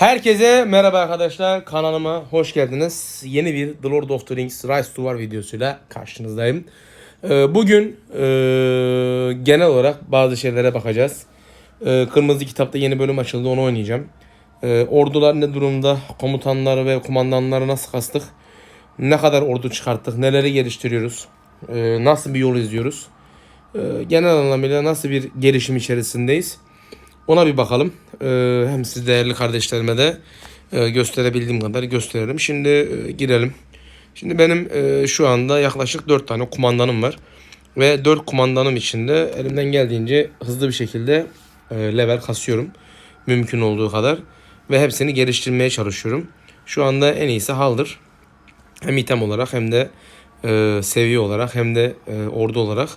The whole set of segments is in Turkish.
Herkese merhaba arkadaşlar kanalıma hoş geldiniz. Yeni bir The Lord of the Rings Rise to War videosuyla karşınızdayım. Ee, Bugün e, genel olarak bazı şeylere bakacağız. Ee, Kırmızı Kitap'ta yeni bölüm açıldı onu oynayacağım. Ee, Ordular ne durumda? Komutanları ve kumandanları nasıl kastık? Ne kadar ordu çıkarttık? Neleri geliştiriyoruz? Ee, Nasıl bir yol izliyoruz? Genel anlamıyla nasıl bir gelişim içerisindeyiz? Ona bir bakalım. Ee, hem siz değerli kardeşlerime de e, gösterebildiğim kadar gösterelim. Şimdi e, girelim. Şimdi benim e, şu anda yaklaşık 4 tane kumandanım var. Ve 4 kumandanım içinde elimden geldiğince hızlı bir şekilde level kasıyorum. Mümkün olduğu kadar. Ve hepsini geliştirmeye çalışıyorum. Şu anda en iyisi haldır. Hem item olarak hem de e, seviye olarak hem de ordu olarak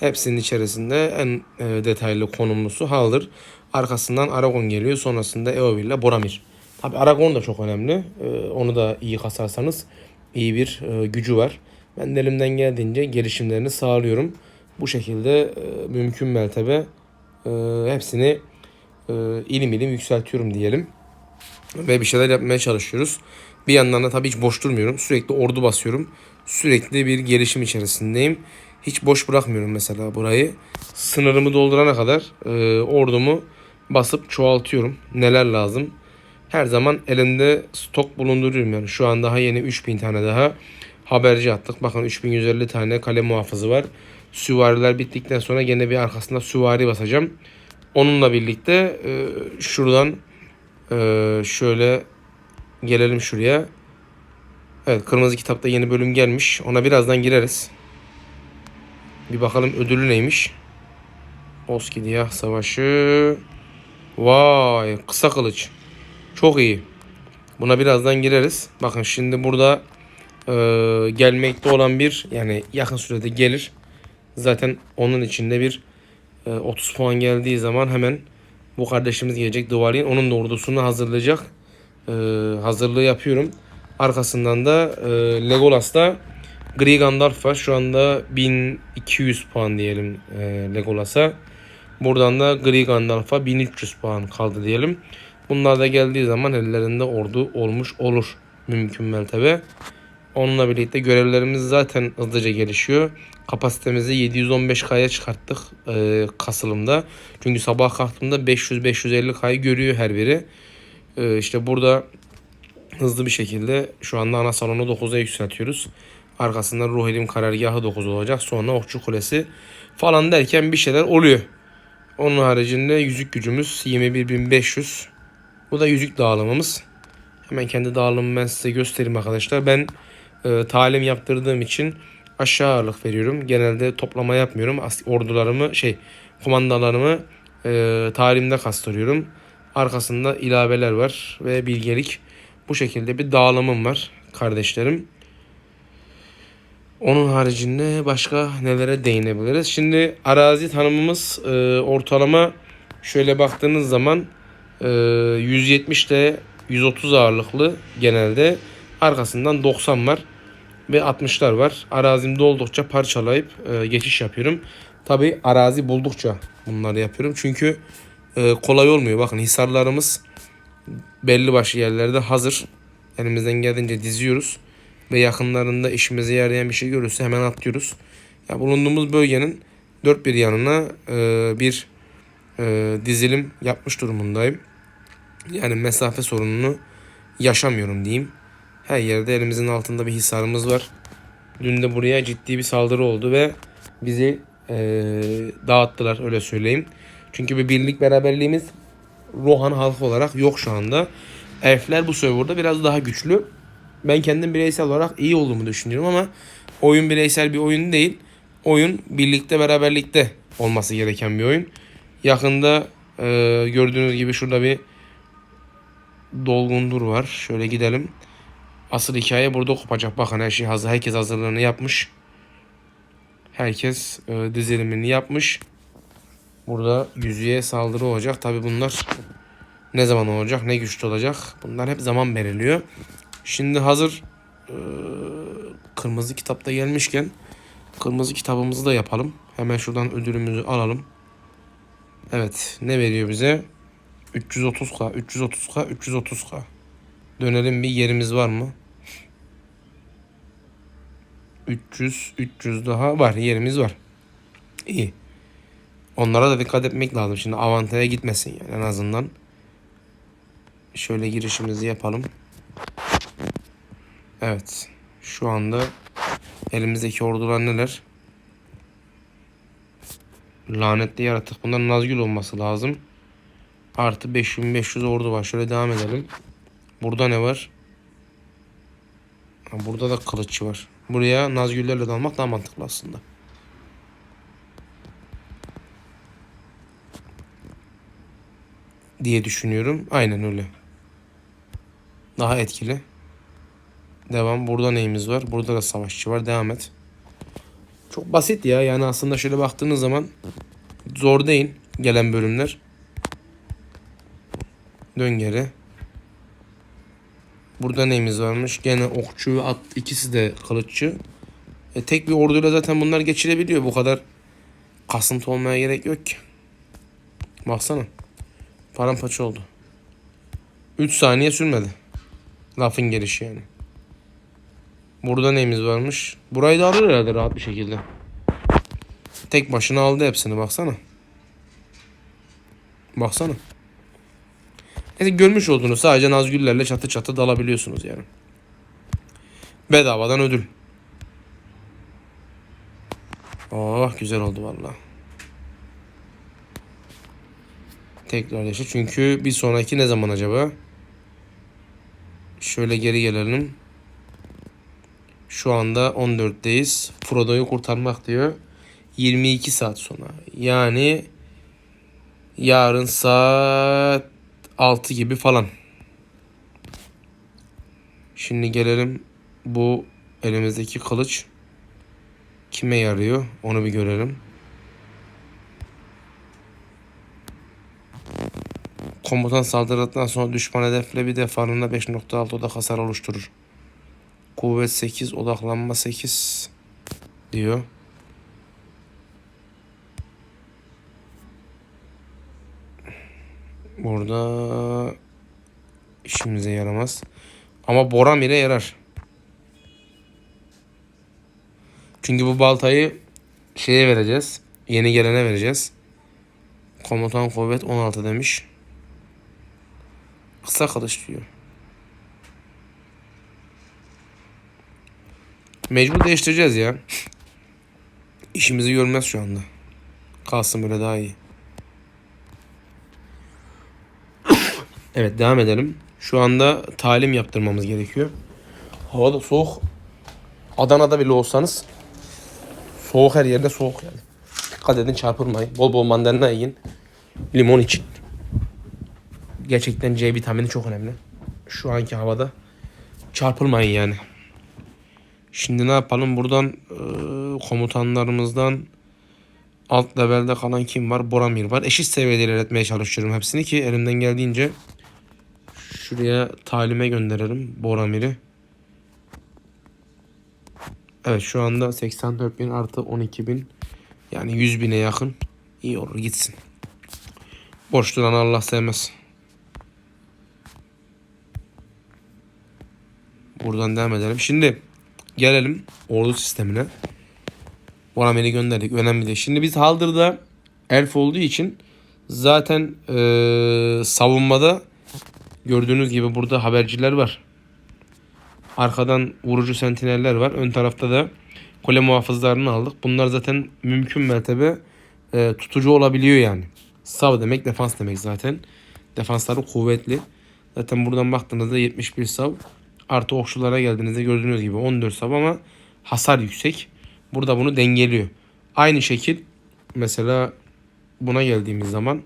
hepsinin içerisinde en detaylı konumlusu haldır. Arkasından Aragon geliyor. Sonrasında Eowyn ile Boromir. Tabi Aragon da çok önemli. E, onu da iyi kasarsanız iyi bir e, gücü var. Ben de elimden geldiğince gelişimlerini sağlıyorum. Bu şekilde e, mümkün mertebe e, hepsini ilim ilim yükseltiyorum diyelim ve bir şeyler yapmaya çalışıyoruz. Bir yandan da tabii hiç boş durmuyorum. Sürekli ordu basıyorum. Sürekli bir gelişim içerisindeyim. Hiç boş bırakmıyorum mesela burayı. Sınırımı doldurana kadar e, ordumu basıp çoğaltıyorum. Neler lazım? Her zaman elimde stok bulunduruyorum yani. Şu an daha yeni 3000 tane daha haberci attık. Bakın 3150 tane kale muhafızı var. Süvariler bittikten sonra gene bir arkasında süvari basacağım. Onunla birlikte e, şuradan ee, şöyle gelelim şuraya. Evet Kırmızı Kitap'ta yeni bölüm gelmiş. Ona birazdan gireriz. Bir bakalım ödülü neymiş. Oskidiyah Savaşı. Vay kısa kılıç. Çok iyi. Buna birazdan gireriz. Bakın şimdi burada e, gelmekte olan bir yani yakın sürede gelir. Zaten onun içinde bir e, 30 puan geldiği zaman hemen bu kardeşimiz gelecek Duvalin. Onun da ordusunu hazırlayacak. Ee, hazırlığı yapıyorum. Arkasından da e, Legolas'ta Gri Gandalf var. Şu anda 1200 puan diyelim e, Legolas'a. Buradan da Gri Gandalf'a 1300 puan kaldı diyelim. Bunlar da geldiği zaman ellerinde ordu olmuş olur. Mümkün mertebe. Onunla birlikte görevlerimiz zaten hızlıca gelişiyor. Kapasitemizi 715K'ya çıkarttık e, kasılımda. Çünkü sabah kalktığımda 500-550K'yı görüyor her biri. E, işte burada hızlı bir şekilde şu anda ana salonu 9'a yükseltiyoruz. Arkasında Ruhelim karargahı 9 olacak. Sonra Okçu Kulesi falan derken bir şeyler oluyor. Onun haricinde yüzük gücümüz 21.500. Bu da yüzük dağılımımız. Hemen kendi dağılımımı ben size göstereyim arkadaşlar. Ben e, talim yaptırdığım için aşağı ağırlık veriyorum. Genelde toplama yapmıyorum. Ordularımı şey kumandalarımı e, talimde kastırıyorum. Arkasında ilaveler var ve bilgelik. Bu şekilde bir dağılımım var kardeşlerim. Onun haricinde başka nelere değinebiliriz? Şimdi arazi tanımımız e, ortalama şöyle baktığınız zaman e, 170 ile 130 ağırlıklı genelde. Arkasından 90 var ve 60'lar var. Arazimde oldukça parçalayıp e, geçiş yapıyorum. Tabi arazi buldukça bunları yapıyorum. Çünkü e, kolay olmuyor. Bakın hisarlarımız belli başlı yerlerde hazır. Elimizden geldiğince diziyoruz. Ve yakınlarında işimize yarayan bir şey görürse hemen atlıyoruz. Ya bulunduğumuz bölgenin dört bir yanına e, bir e, dizilim yapmış durumundayım. Yani mesafe sorununu yaşamıyorum diyeyim. Her yerde elimizin altında bir hisarımız var. Dün de buraya ciddi bir saldırı oldu ve bizi e, dağıttılar öyle söyleyeyim. Çünkü bir birlik beraberliğimiz Rohan halkı olarak yok şu anda. Elfler bu serverda biraz daha güçlü. Ben kendim bireysel olarak iyi olduğumu düşünüyorum ama oyun bireysel bir oyun değil. Oyun birlikte beraberlikte olması gereken bir oyun. Yakında e, gördüğünüz gibi şurada bir dolgundur var. Şöyle gidelim. Asıl hikaye burada kopacak. Bakın her şey hazır. Herkes hazırlığını yapmış. Herkes e, dizilimini yapmış. Burada yüzüğe saldırı olacak. Tabi bunlar ne zaman olacak, ne güçlü olacak. Bunlar hep zaman belirliyor. Şimdi hazır e, kırmızı kitapta gelmişken kırmızı kitabımızı da yapalım. Hemen şuradan ödülümüzü alalım. Evet ne veriyor bize? 330k, 330k, 330k. Dönelim bir yerimiz var mı? 300, 300 daha var. Yerimiz var. İyi. Onlara da dikkat etmek lazım. Şimdi avantaya gitmesin yani en azından. Şöyle girişimizi yapalım. Evet. Şu anda elimizdeki ordular neler? Lanetli yaratık. Bunların Nazgül olması lazım. Artı 5500 ordu var. Şöyle devam edelim. Burada ne var? Burada da kılıççı var. Buraya Nazgüllerle dalmak daha mantıklı aslında. Diye düşünüyorum. Aynen öyle. Daha etkili. Devam. Burada neyimiz var? Burada da savaşçı var. Devam et. Çok basit ya. Yani aslında şöyle baktığınız zaman zor değil gelen bölümler. Dön geri. Burada neyimiz varmış? Gene okçu ve at ikisi de kılıççı. E, tek bir orduyla zaten bunlar geçirebiliyor. Bu kadar kasıntı olmaya gerek yok ki. Baksana. Paramparça oldu. 3 saniye sürmedi. Lafın gelişi yani. Burada neyimiz varmış? Burayı da alır herhalde rahat bir şekilde. Tek başına aldı hepsini baksana. Baksana. Neyse görmüş olduğunuz sadece Nazgüllerle çatı çatı dalabiliyorsunuz yani. Bedavadan ödül. Oh güzel oldu valla. Tekrar yaşa. Çünkü bir sonraki ne zaman acaba? Şöyle geri gelelim. Şu anda 14'teyiz. Frodo'yu kurtarmak diyor. 22 saat sonra. Yani yarın saat 6 gibi falan. Şimdi gelelim bu elimizdeki kılıç kime yarıyor onu bir görelim. Komutan saldırdıktan sonra düşman hedefle bir defanında 5.6 odak hasar oluşturur. Kuvvet 8, odaklanma 8 diyor. Burada işimize yaramaz. Ama Boramir'e yarar. Çünkü bu baltayı şeye vereceğiz. Yeni gelene vereceğiz. Komutan kuvvet 16 demiş. Kısa kılıç diyor. Mecbur değiştireceğiz ya. İşimizi görmez şu anda. Kalsın böyle daha iyi. Evet devam edelim. Şu anda talim yaptırmamız gerekiyor. Hava da soğuk. Adana'da bile olsanız soğuk her yerde soğuk yani. Dikkat edin çarpılmayın. Bol bol mandalina yiyin. Limon için. Gerçekten C vitamini çok önemli. Şu anki havada çarpılmayın yani. Şimdi ne yapalım? Buradan e, komutanlarımızdan alt levelde kalan kim var? Boramir var. Eşit seviyede ilerletmeye çalışıyorum hepsini ki elimden geldiğince şuraya talime gönderelim Boramir'i. Evet şu anda 84 bin artı 12 bin yani 100 bine yakın iyi olur gitsin. Boş duran Allah sevmez. Buradan devam edelim. Şimdi gelelim ordu sistemine. Boramir'i gönderdik. Önemli değil. Şimdi biz Haldır'da elf olduğu için zaten ee, savunmada gördüğünüz gibi burada haberciler var. Arkadan vurucu sentineller var. Ön tarafta da kule muhafızlarını aldık. Bunlar zaten mümkün mertebe e, tutucu olabiliyor yani. Sav demek defans demek zaten. Defansları kuvvetli. Zaten buradan baktığınızda 71 sav. Artı okçulara geldiğinizde gördüğünüz gibi 14 sav ama hasar yüksek. Burada bunu dengeliyor. Aynı şekil mesela buna geldiğimiz zaman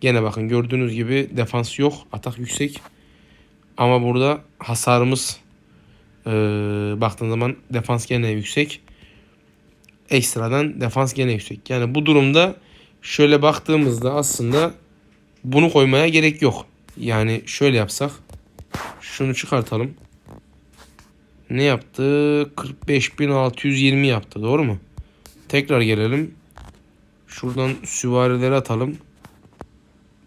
gene bakın gördüğünüz gibi defans yok. Atak yüksek. Ama burada hasarımız ee, baktığın zaman defans gene yüksek. Ekstradan defans gene yüksek. Yani bu durumda şöyle baktığımızda aslında bunu koymaya gerek yok. Yani şöyle yapsak. Şunu çıkartalım. Ne yaptı? 45.620 yaptı. Doğru mu? Tekrar gelelim. Şuradan süvarileri atalım.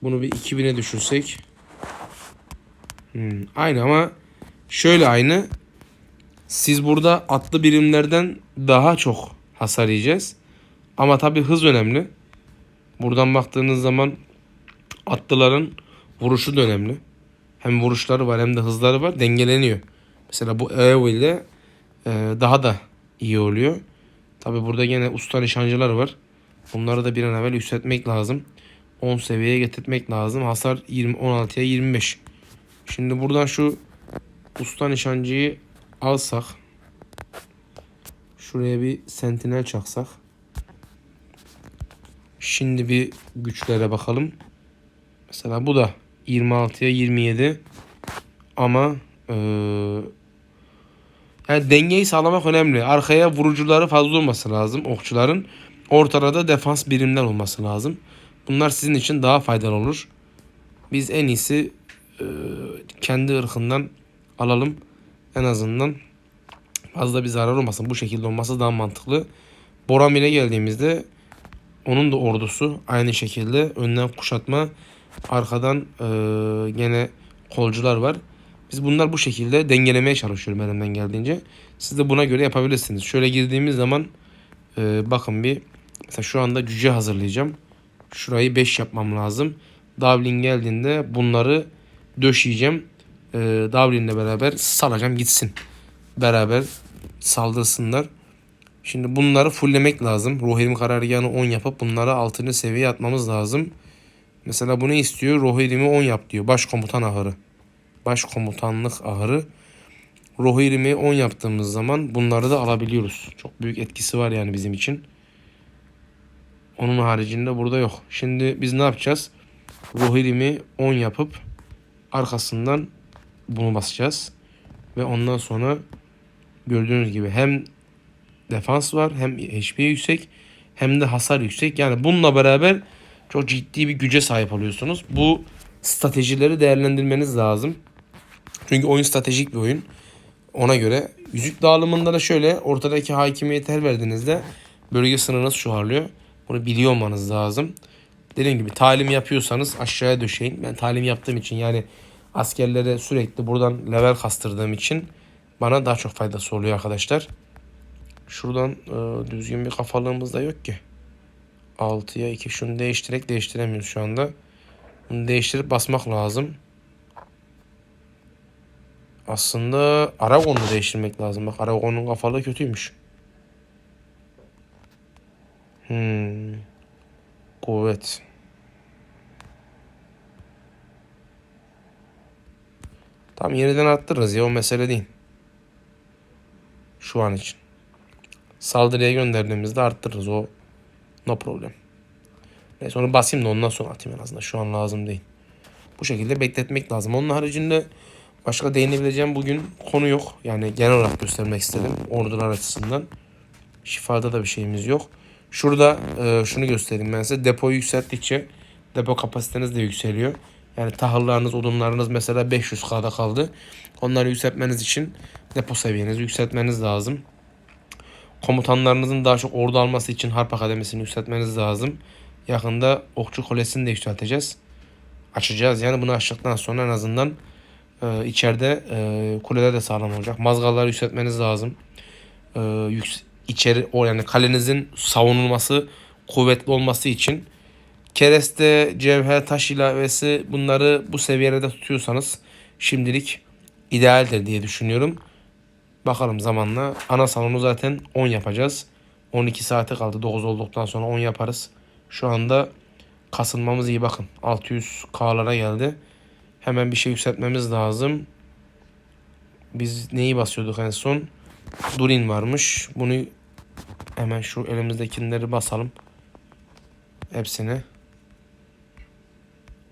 Bunu bir 2000'e düşürsek. Hmm, aynı ama şöyle aynı. Siz burada atlı birimlerden daha çok hasar yiyeceğiz. Ama tabi hız önemli. Buradan baktığınız zaman atlıların vuruşu da önemli. Hem vuruşları var hem de hızları var. Dengeleniyor. Mesela bu EO ile e, daha da iyi oluyor. Tabi burada yine usta nişancılar var. Bunları da bir an evvel yükseltmek lazım. 10 seviyeye getirmek lazım. Hasar 20 16'ya 25. Şimdi buradan şu usta nişancıyı alsak şuraya bir sentinel çaksak Şimdi bir güçlere bakalım. Mesela bu da 26'ya 27 ama ee, yani dengeyi sağlamak önemli. Arkaya vurucuları fazla olması lazım okçuların. Ortada da defans birimler olması lazım. Bunlar sizin için daha faydalı olur. Biz en iyisi e, kendi ırkından alalım. En azından fazla bir zarar olmasın. Bu şekilde olması daha mantıklı. Boramir'e geldiğimizde onun da ordusu aynı şekilde önden kuşatma arkadan e, gene kolcular var. Biz bunlar bu şekilde dengelemeye çalışıyorum elimden geldiğince. Siz de buna göre yapabilirsiniz. Şöyle girdiğimiz zaman e, bakın bir mesela şu anda cüce hazırlayacağım. Şurayı 5 yapmam lazım. Davlin geldiğinde bunları döşeyeceğim. E, Davlin'le beraber salacağım gitsin. Beraber saldırsınlar. Şimdi bunları fulllemek lazım. Rohirrim karargahını 10 yapıp bunları 6. seviyeye atmamız lazım. Mesela bunu istiyor. Rohirrim'i 10 yap diyor. Başkomutan ahırı. Başkomutanlık ahırı. Rohirrim'i 10 yaptığımız zaman bunları da alabiliyoruz. Çok büyük etkisi var yani bizim için. Onun haricinde burada yok. Şimdi biz ne yapacağız? Rohirrim'i 10 yapıp arkasından bunu basacağız. Ve ondan sonra gördüğünüz gibi hem defans var hem HP yüksek hem de hasar yüksek. Yani bununla beraber çok ciddi bir güce sahip oluyorsunuz. Bu stratejileri değerlendirmeniz lazım. Çünkü oyun stratejik bir oyun. Ona göre yüzük dağılımında da şöyle ortadaki hakimiyeti her verdiğinizde bölge sınırınız çoğalıyor. Bunu biliyor olmanız lazım. Dediğim gibi talim yapıyorsanız aşağıya döşeyin. Ben talim yaptığım için yani askerlere sürekli buradan level kastırdığım için bana daha çok faydası oluyor arkadaşlar. Şuradan e, düzgün bir kafalığımız da yok ki. 6'ya 2 şunu değiştirerek değiştiremiyoruz şu anda. Bunu değiştirip basmak lazım. Aslında Aragon'u değiştirmek lazım. Bak Aragon'un kafalığı kötüymüş. Hmm. Kuvvet. Tam yeniden arttırırız ya o mesele değil. Şu an için. Saldırıya gönderdiğimizde arttırırız o. No problem. Neyse onu basayım da ondan sonra atayım en azından. Şu an lazım değil. Bu şekilde bekletmek lazım. Onun haricinde başka değinebileceğim bugün konu yok. Yani genel olarak göstermek istedim. Ordular açısından. Şifada da bir şeyimiz yok. Şurada e, şunu göstereyim ben size. Depoyu yükselttikçe depo kapasiteniz de yükseliyor. Yani tahıllarınız, odunlarınız mesela 500K'da kaldı. Onları yükseltmeniz için depo seviyenizi yükseltmeniz lazım. Komutanlarınızın daha çok ordu alması için Harp Akademisi'ni yükseltmeniz lazım. Yakında Okçu Kulesi'ni de yükselteceğiz. Açacağız. Yani bunu açtıktan sonra en azından e, içeride e, kuleler de sağlam olacak. Mazgalları yükseltmeniz lazım. E, yüks içeri o yani kalenizin savunulması kuvvetli olması için kereste, cevher, taş ilavesi bunları bu seviyede tutuyorsanız şimdilik idealdir diye düşünüyorum. Bakalım zamanla. Ana salonu zaten 10 yapacağız. 12 saate kaldı. 9 olduktan sonra 10 yaparız. Şu anda kasılmamız iyi bakın. 600K'lara geldi. Hemen bir şey yükseltmemiz lazım. Biz neyi basıyorduk en son? Durin varmış. Bunu hemen şu elimizdekileri basalım. Hepsini.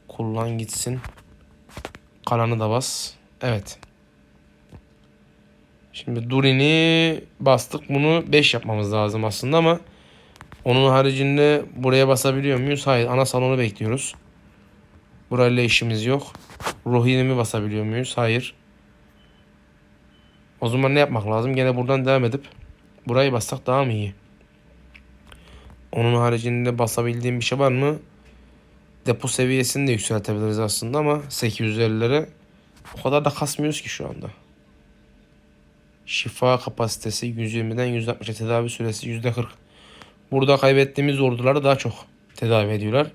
Kullan gitsin. Kalanı da bas. Evet. Şimdi Durin'i bastık. Bunu 5 yapmamız lazım aslında ama onun haricinde buraya basabiliyor muyuz? Hayır. Ana salonu bekliyoruz. Burayla işimiz yok. Rohirrim'i basabiliyor muyuz? Hayır. O zaman ne yapmak lazım? Gene buradan devam edip burayı bassak daha mı iyi? Onun haricinde basabildiğim bir şey var mı? depo seviyesini de yükseltebiliriz aslında ama 850'lere o kadar da kasmıyoruz ki şu anda. Şifa kapasitesi 120'den 160'a tedavi süresi %40. Burada kaybettiğimiz orduları daha çok tedavi ediyorlar.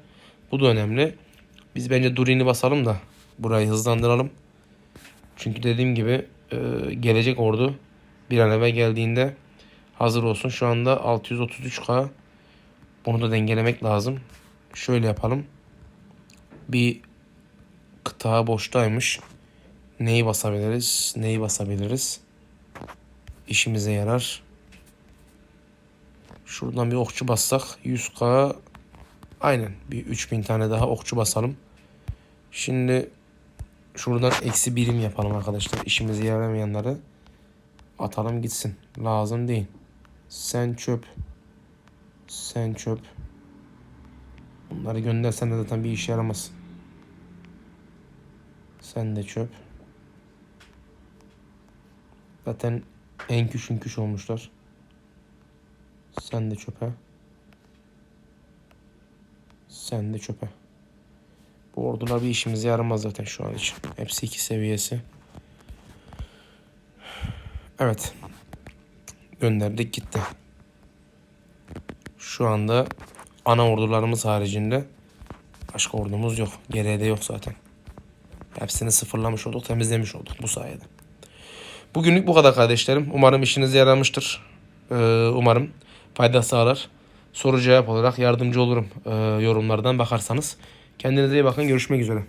Bu da önemli. Biz bence Durin'i basalım da burayı hızlandıralım. Çünkü dediğim gibi e, gelecek ordu bir an evvel geldiğinde hazır olsun. Şu anda 633k. Bunu da dengelemek lazım. Şöyle yapalım. Bir kıta boştaymış. Neyi basabiliriz? Neyi basabiliriz? İşimize yarar. Şuradan bir okçu bassak 100k aynen bir 3000 tane daha okçu basalım. Şimdi şuradan eksi birim yapalım arkadaşlar. İşimize yaramayanları atalım gitsin. Lazım değil. Sen çöp. Sen çöp. Bunları göndersen de zaten bir işe yaramaz. Sen de çöp. Zaten en küçük küş olmuşlar. Sen de çöpe. Sen de çöpe. Bu ordular bir işimize yaramaz zaten şu an için. Hepsi iki seviyesi. Evet. Gönderdik gitti. Şu anda ana ordularımız haricinde başka ordumuz yok. Geriye de yok zaten. Hepsini sıfırlamış olduk, temizlemiş olduk bu sayede. Bugünlük bu kadar kardeşlerim. Umarım işinize yaramıştır. Ee, umarım fayda sağlar. Soru cevap olarak yardımcı olurum ee, yorumlardan bakarsanız. Kendinize iyi bakın. Görüşmek üzere.